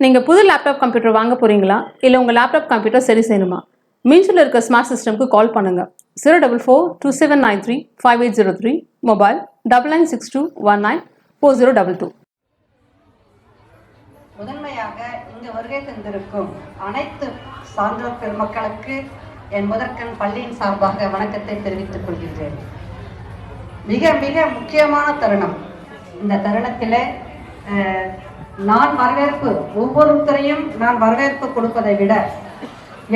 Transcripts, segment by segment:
நீங்கள் புது laptop computer வாங்க போகிறீங்களா இல்லை உங்கள் லேப்டாப் கம்ப்யூட்டர் சரி செய்யணுமா? மீன்ஸில் இருக்க ஸ்மார்ட் சிஸ்டம்க்கு கால் பண்ணுங்கள் zero double four two seven nine three five eight zero three mobile double nine six two one nine four zero double two முதன்மையாக இங்கு வருகை தந்திருக்கும் அனைத்து சான்றோர் பெருமக்களுக்கு என் முதற்கண் பள்ளியின் சார்பாக வணக்கத்தை தெரிவித்துக் கொள்கின்றேன். மிக மிக முக்கியமான தருணம். இந்த தருணத்தில் நான் வரவேற்பு ஒவ்வொருத்தரையும் நான் வரவேற்பு கொடுப்பதை விட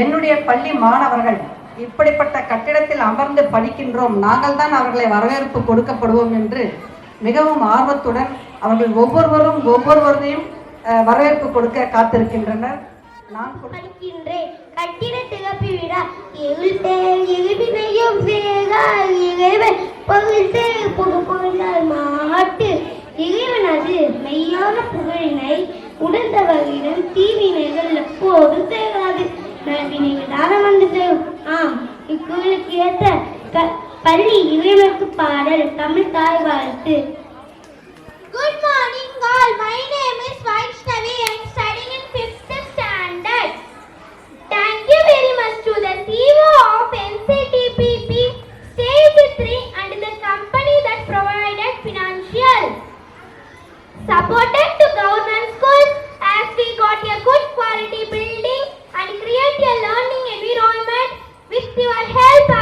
என்னுடைய பள்ளி மாணவர்கள் இப்படிப்பட்ட கட்டிடத்தில் அமர்ந்து படிக்கின்றோம். நாங்கள் தான் அவர்களை வரவேற்பு கொடுக்கப்படுவோம் என்று மிகவும் ஆர்வத்துடன் அவர்கள் ஒவ்வொருவரும் ஒவ்வொருவரையும் வரவேற்பு கொடுக்க காத்திருக்கின்றனர். நான் படிக்கின்றேன் கட்டிட திறப்பி எழுதினையும் மாட்டு இறைவனது மெய்யான புகழினை உணர்ந்தவர்களிடம் தீவினைகள் எப்போதும் தேவாது நல்வினைகள் தானம் வந்தது ஆம் இக்குழுக்கு ஏற்ற பள்ளி இறைவனுக்கு பாடல் தமிழ் தாய் வாழ்த்து good morning all my name is Vaishnavi I am studying in 5th standard thank you very much to the CO of NCDPP stage three and the company that provided financial supported to government schools as we got a good quality building and create a learning environment with your help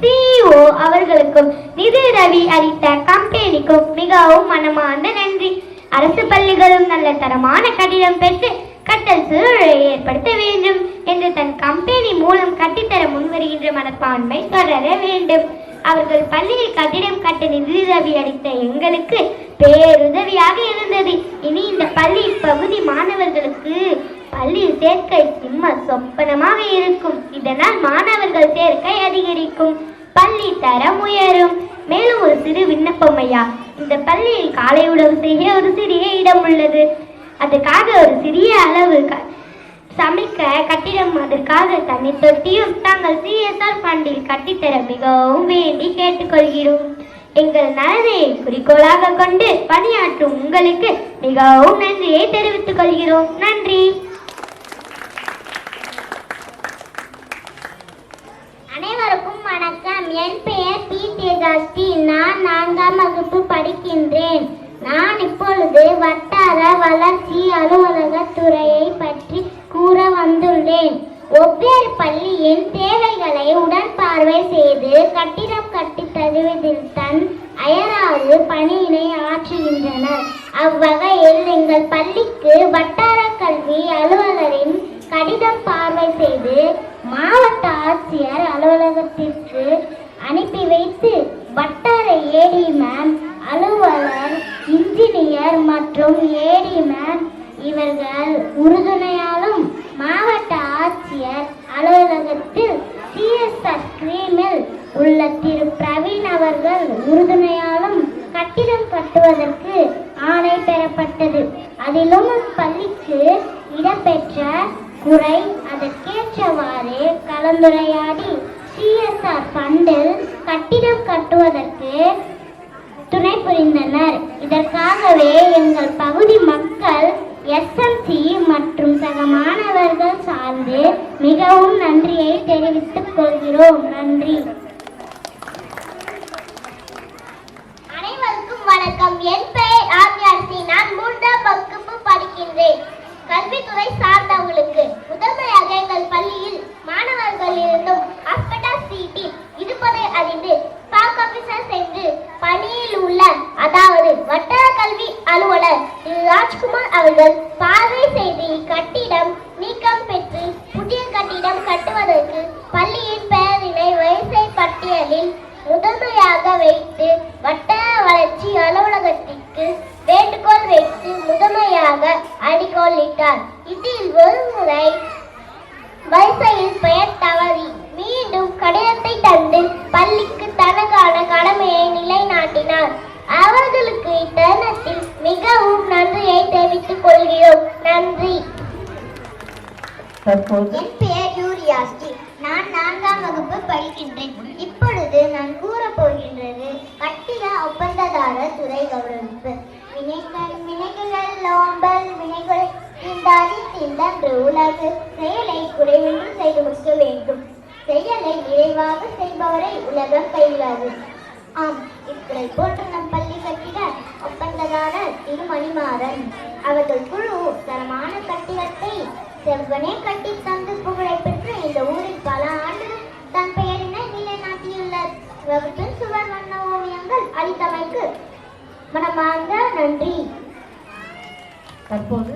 CO அவர்களுக்கும் நிதி ரவி அளித்த கம்பெனிக்கும் மிகவும் மனமார்ந்த நன்றி. அரசு பள்ளிகளும் நல்ல தரமான கட்டிடம் பெற்று கட்டல் சூழலை ஏற்படுத்த வேண்டும் என்று தன் கம்பெனி மூலம் கட்டித்தர முன்வருகின்ற மனப்பான்மை தொடர வேண்டும். அவர்கள் பள்ளியில் கட்டிடம் கட்ட நிதியுதவி அளித்த எங்களுக்கு பேருதவியாக இருந்தது. இனி இந்த பள்ளி பகுதி மாணவர்களுக்கு பள்ளியில் சேர்க்கை சிம்ம சொப்பனமாக இருக்கும். இதனால் மாணவர்கள் சேர்க்கை அதிகரிக்கும். பள்ளி தரம் உயரும். மேலும் ஒரு சிறு விண்ணப்பம் ஐயா இந்த பள்ளியில் காலை உணவு செய்ய ஒரு சிறிய இடம் உள்ளது. அதுக்காக ஒரு சிறிய அளவு சமைக்க கட்டிடம் அதற்காக தண்ணி தொட்டியும் தாங்கள் சிஎஸ்ஆர் ஃபண்டில் கட்டித்தர மிகவும் வேண்டி கேட்டுக்கொள்கிறோம். எங்கள் நலனை குறிக்கோளாக கொண்டு பணியாற்றும் உங்களுக்கு மிகவும் நன்றியை தெரிவித்துக் கொள்கிறோம். நன்றி அனைவருக்கும் வணக்கம். என் பெயர் பி. தேஜாஸ்ரீ நான் நான்காம் வகுப்பு படிக்கின்றேன். நான் இப்பொழுது வட்டார வளர்ச்சி அலுவலக துறையை பற்றி கூற வந்துள்ளேன். ஒவ்வொரு பள்ளியின் தேவைகளை உடன்பார்வை செய்து கட்டிடம் கட்டி தருவதில் தன் அயராது பணியினை ஆற்றுகின்றனர். அவ்வகையில் எங்கள் பள்ளிக்கு வட்டார கல்வி அலுவலரின் கடிதம் பார்வை செய்து மாவட்ட ஆட்சியர் அலுவலகத்திற்கு அனுப்பி வைத்து வட்டார ஏடி மேம் அலுவலர் இன்ஜினியர் மற்றும் ஏடி மேம் இவர்கள் உறுதுணையாலும் மாவட்ட ஆட்சியர் அலுவலகத்தில் சிஎஸ்ஆர் ஸ்கிரீமில் உள்ள திரு பிரவீன் அவர்கள் உறுதுணையாலும் கட்டிடம் கட்டுவதற்கு ஆணை பெறப்பட்டது. அதிலும் பள்ளிக்கு இடம்பெற்ற உரை அதற்கேற்றவாறு கலந்துரையாடி சிஎஸ்ஆர் ஃபண்டில் கட்டிடம் கட்டுவதற்கு துணை புரிந்தனர். இதற்காகவே எங்கள் பகுதி மக்கள் எஸ்எம்சி மற்றும் சக மாணவர்கள் சார்ந்து மிகவும் நன்றியை தெரிவித்துக் கொள்கிறோம். நன்றி. அனைவருக்கும் வணக்கம். என் பெயர் ஆர்யாசி நான் மூன்றாம் வகுப்பு படிக்கின்றேன். கல்வித்துறை சார்ந்த என் பெயர் யூரியாஸ்டி நான் நான்காம் வகுப்பு படிக்கின்றேன். இப்பொழுது நான் கூற போகின்றது கட்டிட ஒப்பந்ததாரர் துறை கௌரவிப்பு. வினைகள் வினைகள் லோம்பல் வினைகள் இந்த அறிந்தன்று உலகு. செயலை குறைவின்றி செய்து முடிக்க வேண்டும். செயலை நிறைவாக செய்பவரை உலகம் கைவிடாது ஆம் இத்துறை போன்ற நம் பள்ளி கட்டிட ஒப்பந்ததாரர் திருமணிமாறன். அவர்கள் குழு தரமான கட்டிடத்தை செவ்வனே கட்டி தந்து புகழை பெற்று இந்த ஊரில் பல ஆண்டுகள் தன் பெயரினை நிலைநாட்டியுள்ளார். இவற்றின் சுவர் வண்ண ஓவியங்கள் அளித்தமைக்கு மனமார்ந்த நன்றி. தற்போது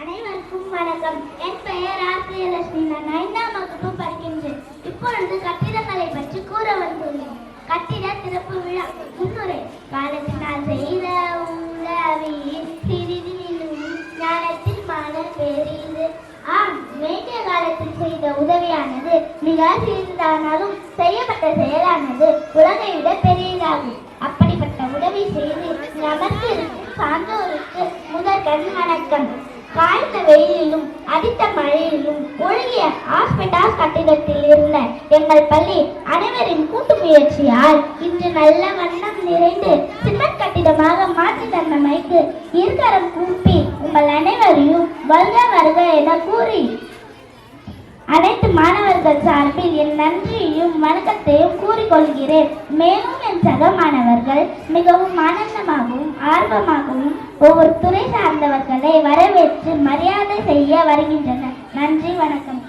அனைவருக்கும் வணக்கம். என் பெயர் ஆசிரியலட்சுமி நான் ஐந்தாம் வகுப்பு படிக்கின்றேன். இப்பொழுது கட்டிடங்களை பற்றி கூற வந்துள்ளேன். கட்டிட திறப்பு விழா முன்னுரை காலத்தினால் செய்த வேண்டிய காலத்தில் செய்த உதவியானது மிக சிறிதானாலும் செய்யப்பட்ட செயலானது உலகை விட பெரியதாகும். அப்படிப்பட்ட உதவி செய்து அமர்ந்திருக்கும் சான்றோருக்கு முதற்கண் வணக்கம். காய்ந்த வெயிலிலும் அடித்த மழையிலும் ஒழுகிய ஹாஸ்பிட்டால் கட்டிடத்தில் இருந்த எங்கள் பள்ளி அனைவரின் கூட்டு முயற்சியால் இன்று நல்ல வண்ணம் நிறைந்து சிமெண்ட் கட்டிடமாக மாற்றி தந்தமைக்கு இருக்கரம் கூப்பி உங்கள் அனைவரையும் வருக வருக என கூறி அனைத்து மாணவர்கள் சார்பில் என் நன்றியையும் வணக்கத்தையும் கூறிக்கொள்கிறேன். மேலும் என் சக மாணவர்கள் மிகவும் ஆனந்தமாகவும் ஆர்வமாகவும் ஒவ்வொரு துறை சார்ந்தவர்களை வரவேற்று மரியாதை செய்ய வருகின்றனர். நன்றி வணக்கம்.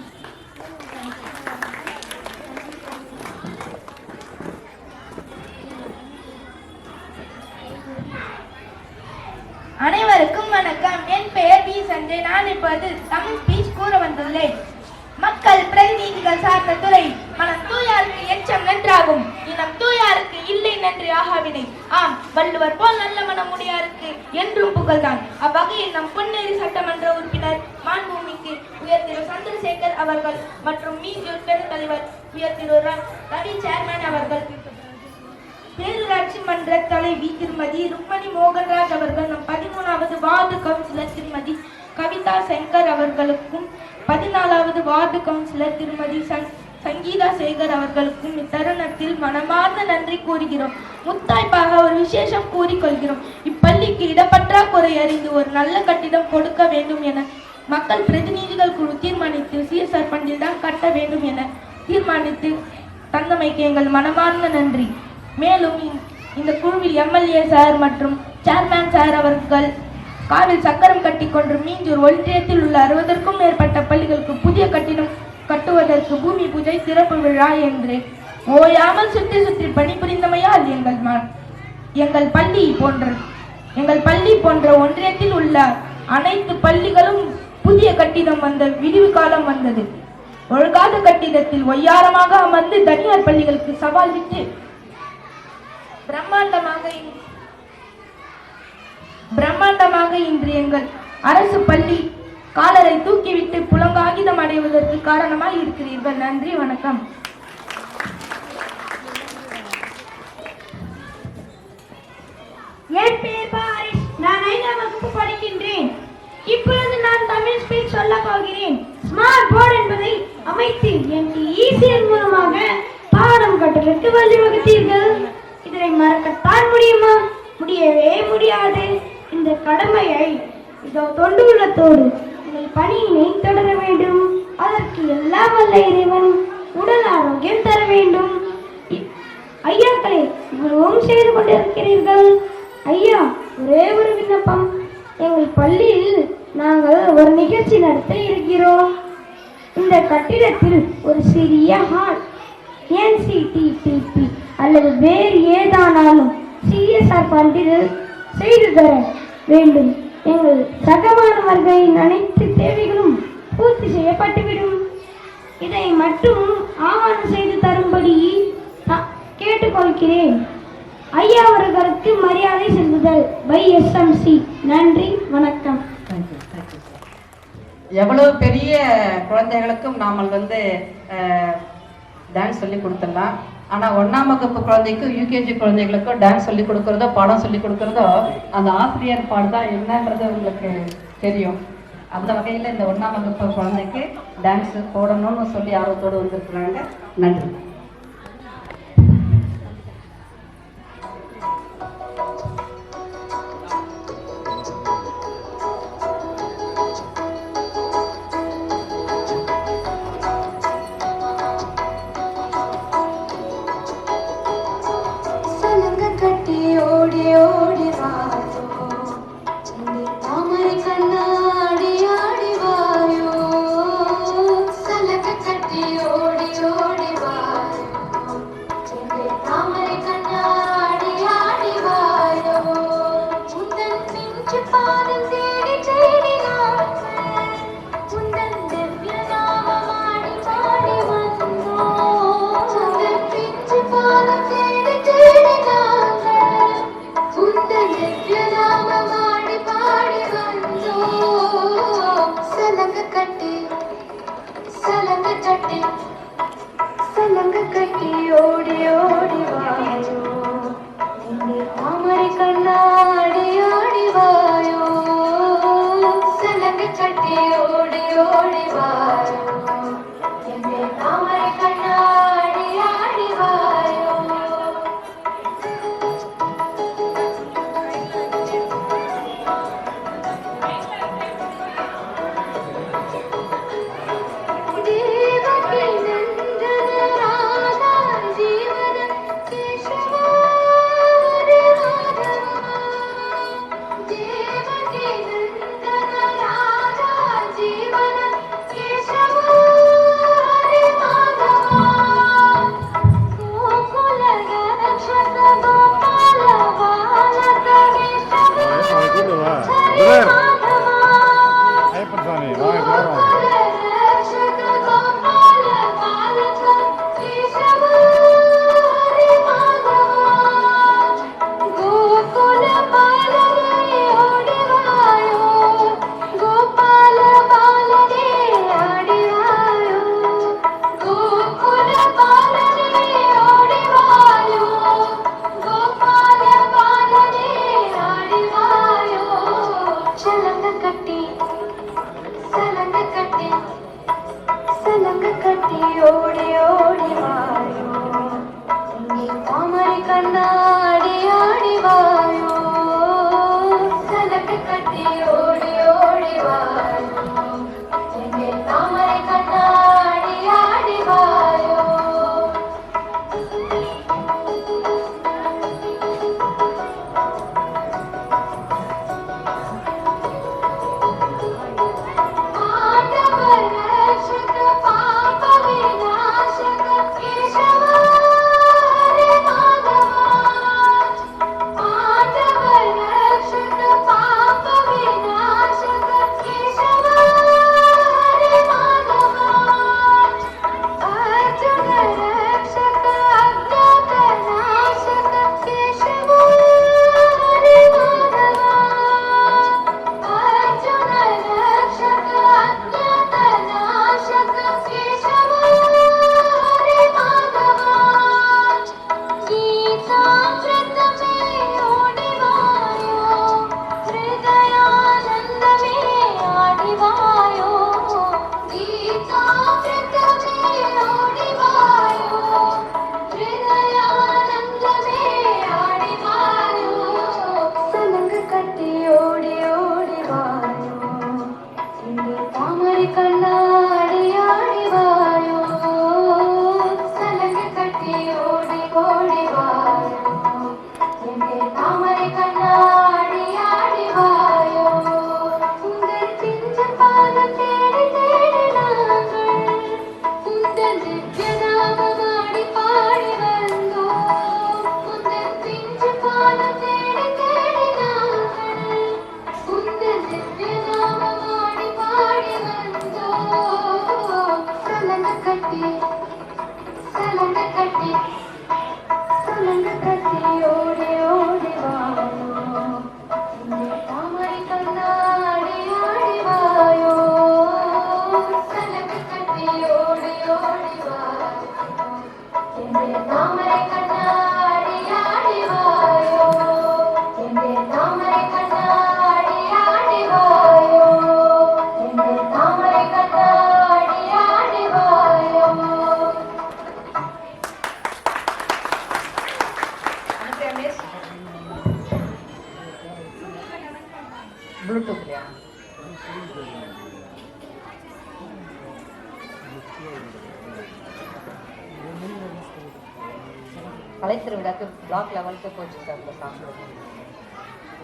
அனைவருக்கும் வணக்கம். என் பெயர் வி. சஞ்சய். நான் இப்போது தமிழ் ஸ்பீச் கூற வந்துள்ளேன். மக்கள் பிரதிநிதிகள் சார்ந்த துறை மனம் தூயாருக்கு எச்சம் நன்றாகும். இனம் தூயாருக்கு இல்லை நன்றி ஆகாவினை. ஆம் வள்ளுவர் போல் நல்ல மனம் முடியாருக்கு என்றும் புகழ்தான். அவ்வகையில் நம் பொன்னேரி சட்டமன்ற உறுப்பினர் மாண்புமிக்கு உயர் சந்திரசேகர் அவர்கள் மற்றும் மீஞ்சூர் பெருந்தலைவர் உயர்திரு ரவி சேர்மன் அவர்கள். பேரூராட்சி மன்ற தலைவி திருமதி ருக்மணி மோகன்ராஜ் அவர்கள் நம் பதிமூணாவது வார்டு கவுன்சிலர் திருமதி கவிதா சங்கர் அவர்களுக்கும் பதினாலாவது வார்டு கவுன்சிலர் திருமதி சங்- சங்கீதா சேகர் அவர்களுக்கும் இத்தருணத்தில் மனமார்ந்த நன்றி கூறுகிறோம். முத்தாய்ப்பாக ஒரு விசேஷம் கூறிக்கொள்கிறோம். இப்பள்ளிக்கு இடப்பற்றாக்குறை அறிந்து ஒரு நல்ல கட்டிடம் கொடுக்க வேண்டும் என மக்கள் பிரதிநிதிகள் குழு தீர்மானித்து சிஎஸ்ஆர் பண்டில் தான் கட்ட வேண்டும் என தீர்மானித்து தந்தமைக்கு எங்கள் மனமார்ந்த நன்றி. மேலும் இந்த குழுவில் எம்எல்ஏ சார் மற்றும் சேர்மேன் சார் அவர்கள் காலில் சக்கரம் கட்டி கொண்டு மீஞ்சூர் ஒன்றியத்தில் உள்ள அறுபதற்கும் மேற்பட்ட பள்ளிகளுக்கு புதிய கட்டிடம் கட்டுவதற்கு பூமி பூஜை சிறப்பு விழா என்று ஓயாமல் சுற்றி சுற்றி பணிபுரிந்தமையால் எங்கள் ம- எங்கள் பள்ளி போன்ற எங்கள் பள்ளி போன்ற ஒன்றியத்தில் உள்ள அனைத்து பள்ளிகளும் புதிய கட்டிடம் வந்த விடிவு காலம் வந்தது. ஒழுகாத கட்டிடத்தில் ஒய்யாரமாக அமர்ந்து தனியார் பள்ளிகளுக்கு சவால் விட்டு பிரம்மாண்டமாக பிரம்மாண்டமாக இன்று எங்கள் அரசு பள்ளி காலரை தூக்கிவிட்டு புலங்காகிதம் அடைவதற்கு காரணமாக இருக்கிறீர்கள். நன்றி வணக்கம். என் பேர் பாரிஸ் நான் ஐந்தாம் வகுப்பு படிக்கின்றேன். இப்பொழுது நான் தமிழ் ஸ்பீச் சொல்ல போகிறேன். ஸ்மார்ட் போர்டு என்பதை அமைத்து எனக்கு ஈஸியர் மூலமாக பாடம் கட்டுவதற்கு வழிவகுத்தீர்கள். இதனை மறக்கத்தான் முடியுமா? முடியவே முடியாது. இந்த கடமையை இதோ தொண்டு உள்ளத்தோடு உங்கள் பணியினை தொடர வேண்டும். அதற்கு எல்லா வல்ல இறைவன். உடல் ஆரோக்கியம் தர வேண்டும். ஐயாக்களே இவ்வளவும் செய்து கொண்டிருக்கிறீர்கள். ஐயா ஒரே ஒரு விண்ணப்பம். எங்கள் பள்ளியில் நாங்கள் ஒரு நிகழ்ச்சி நடத்த இருக்கிறோம். இந்த கட்டிடத்தில் ஒரு சிறிய ஹான் என்சிடிடிபி அல்லது வேறு ஏதானாலும் சிஎஸ்ஆர் ஃபண்டில் செய்து தர வேண்டும். எங்கள் சகமானவர்களின் அனைத்து தேவைகளும் பூர்த்தி செய்யப்பட்டுவிடும். இதை மட்டும் ஆவணம் செய்து தரும்படி கேட்டுக்கொள்கிறேன். ஐயா அவர்களுக்கு மரியாதை செலுத்துதல். பை எஸ்எம்சி நன்றி. வணக்கம். எவ்வளவு பெரிய குழந்தைகளுக்கும் நாமல் வந்து டான்ஸ் சொல்லி கொடுத்துடலாம் ஆனால் ஒன்றாம் வகுப்பு குழந்தைக்கும் யூகேஜி குழந்தைகளுக்கும் டான்ஸ் சொல்லி கொடுக்குறதோ பாடம் சொல்லி கொடுக்குறதோ அந்த ஆசிரியர் பாடுதான் என்னன்றது உங்களுக்கு தெரியும். அந்த வகையில் இந்த ஒன்றாம் வகுப்பு குழந்தைக்கு டான்ஸு போடணும்னு சொல்லி ஆர்வத்தோடு வந்திருக்கிறாங்க. நன்றி.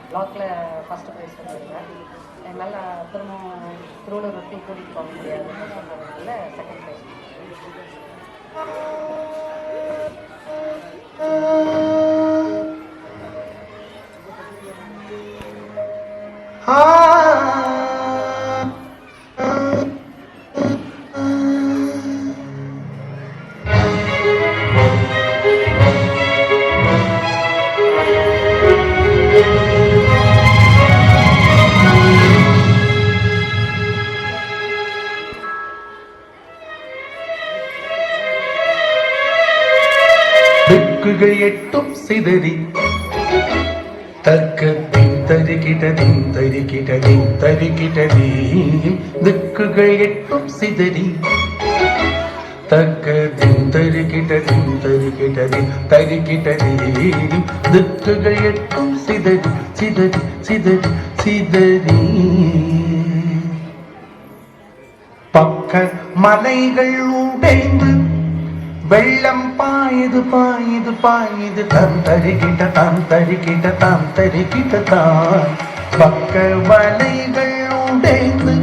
பிளாக்ல ஃபர்ஸ்ட் ப்ரைஸ் வந்துருந்தேன் என்னால் திரும்பவும் திருவள்ளூர் வரைக்கும் கூட்டிகிட்டு போக முடியாதுன்னு சொன்னதுனால செகண்ட் ப்ரைஸ் Ah எட்டும் சிதறி. தக்க தரிக்கிட்டதின் தரிக்கிட்டதின் தரிக்கிட்டதீம் திக்குகள் எட்டும் சிதறி. தக்க தருகிட்டதின் தருகிட்டதின் தரிக்கிட்டதீம் திக்குகள் எட்டும் சிதறி சிதறி சிதறி சிதறி. பக்க மலைகள் உடைந்து வெள்ளம் பாயுது பாயுது பாயுது. தம் தருகிட்ட தாம் தருகிட்ட தாம் தருகிட்ட தான். பக்க வலைகள் உடைந்து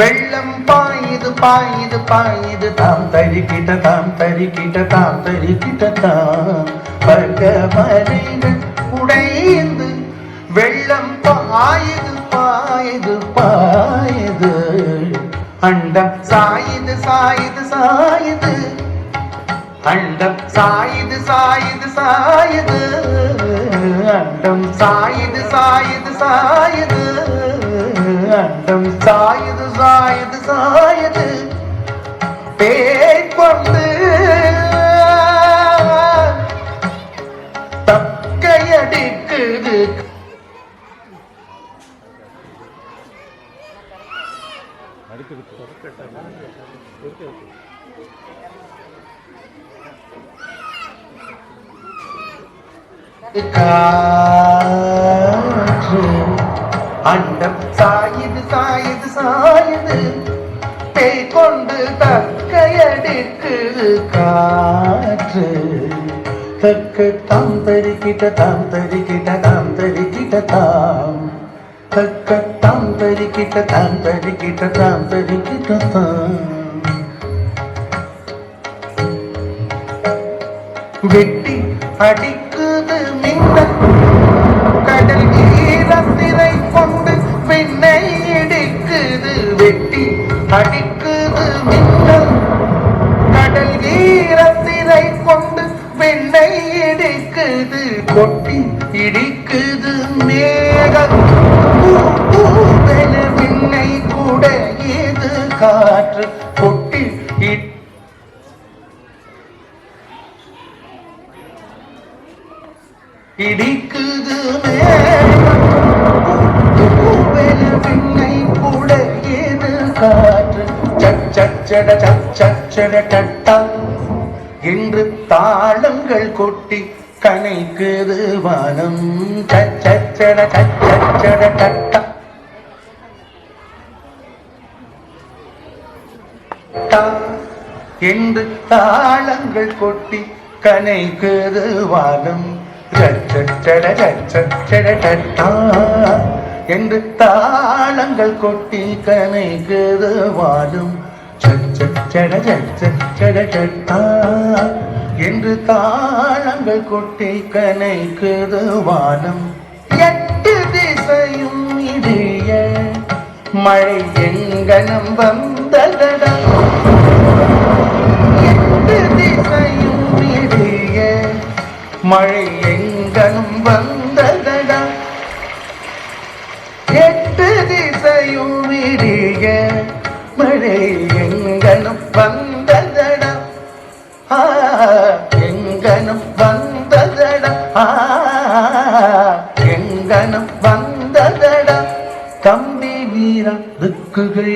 வெள்ளம் பாயுது பாயுது பாயுது. தாம் தருகிட்ட தாம் தருகிட்ட தாம் தருகிட்ட தான். பக்க வலைகள் உடைந்து வெள்ளம் பாயுது பாயுது பாயுது. அண்டம் சாயுது சாயுது சாயுது. அண்டம் சாயுது சாயுது சாயுது. அண்டம் சாயுது சாயுது சாயுது. அண்டம் சாயுது சாயுது சாயுது. பேய் கொண்டு தக்கையடிக்குது. காற்று. அண்டம் சாயுது சாயுது சாயுது. பேய் கொண்டு தக்கையடிக்குது காற்று. தக்க தாம் தரிக்கிட்ட தாம் தரிக்கிட்ட தாம் தரிக்கிட்ட தாம். தக்க தாம் தரிக்கிட்ட தாம் தரிக்கிட்ட தாம் தரிக்கிட்ட தாம். வெட்டி அடி மின்னல் கடல் ஈரத்திரை கொண்டு விண்ணை இடிக்குது வெட்டி அடிக்குது மின்னல் கடல் ஈரத்திரை கொண்டு விண்ணை இடிக்குது கொட்டி இடிக்குது மேகம். இடிக்குது மேகம் கூட ஏது காற்று சச்சட சச்சட டட்டா என்று தாளங்கள் கொட்டி கனைக்குது வானம் சச்சட சச்சட டட்டா என்று தாளங்கள் கொட்டி கனைக்குது வானம் என்று தாளங்கள் கொட்டி கனைக்குது வானம் சச்சட என்று தாளங்கள் கொட்டி கனைக்குது வானம் எட்டு திசையும் இடிய மழை எங்கனம் வந்ததடா எட்டு திசையும் இடிய மழை மங்களம் வந்ததடா எட்டு திசையும் இடிய மழை எங்கனம் வந்ததடா ஆ எங்கனம் வந்ததடா ஆ எங்கனம் வந்ததடா தம்பி வீரா துக்குகள்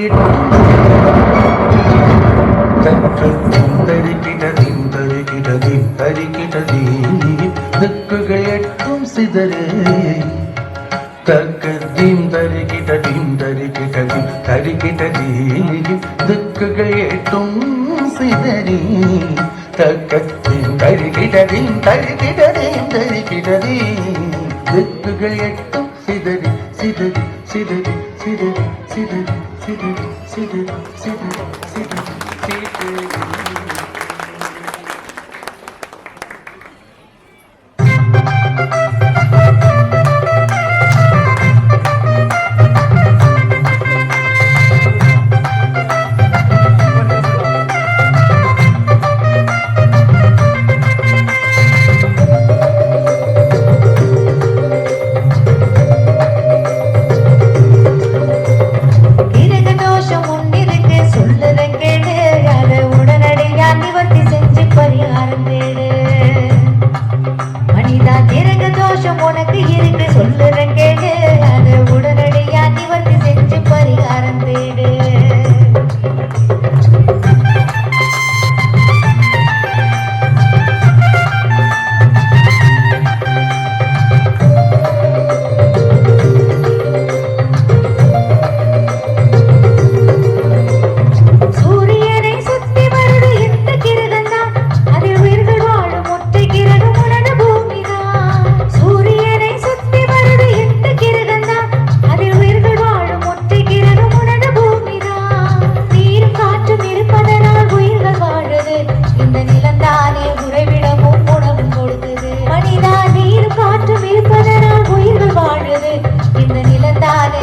தற்று தந்தரிக்கிட திந்தரிக்கிட திந்தரிக்கிட தீ ದಿಂದರೆ ತಕ್ಕ ದಿಂದರಿ ಗಿಟ ದಿಂದರಿ ಗಿಟ ತರಿ ಗಿಟ ದಿಕ್ಕುಗಳೇಟುಂ ಸಿದರಿ ತಕ್ಕ ದಿಂದರಿ ಗಿಟ ದಿಂದರಿ ಗಿಟ ದಿಂದರಿ ಗಿಟರಿ ದಿಕ್ಕುಗಳೇಟುಂ ಸಿದರಿ ಸಿದರಿ ಸಿದರಿ ಸಿದರಿ ಸಿದರಿ ಸಿದರಿ ಸಿದರಿ ಸಿದರಿ ಸಿದರಿ ಸಿದರಿ தானே உறைவிடமும் உணவும் கொடுத்தது. மனிதா நீர் காற்று இருப்பதனால் உயிர்கள் வாழுது இந்த நிலத்தானே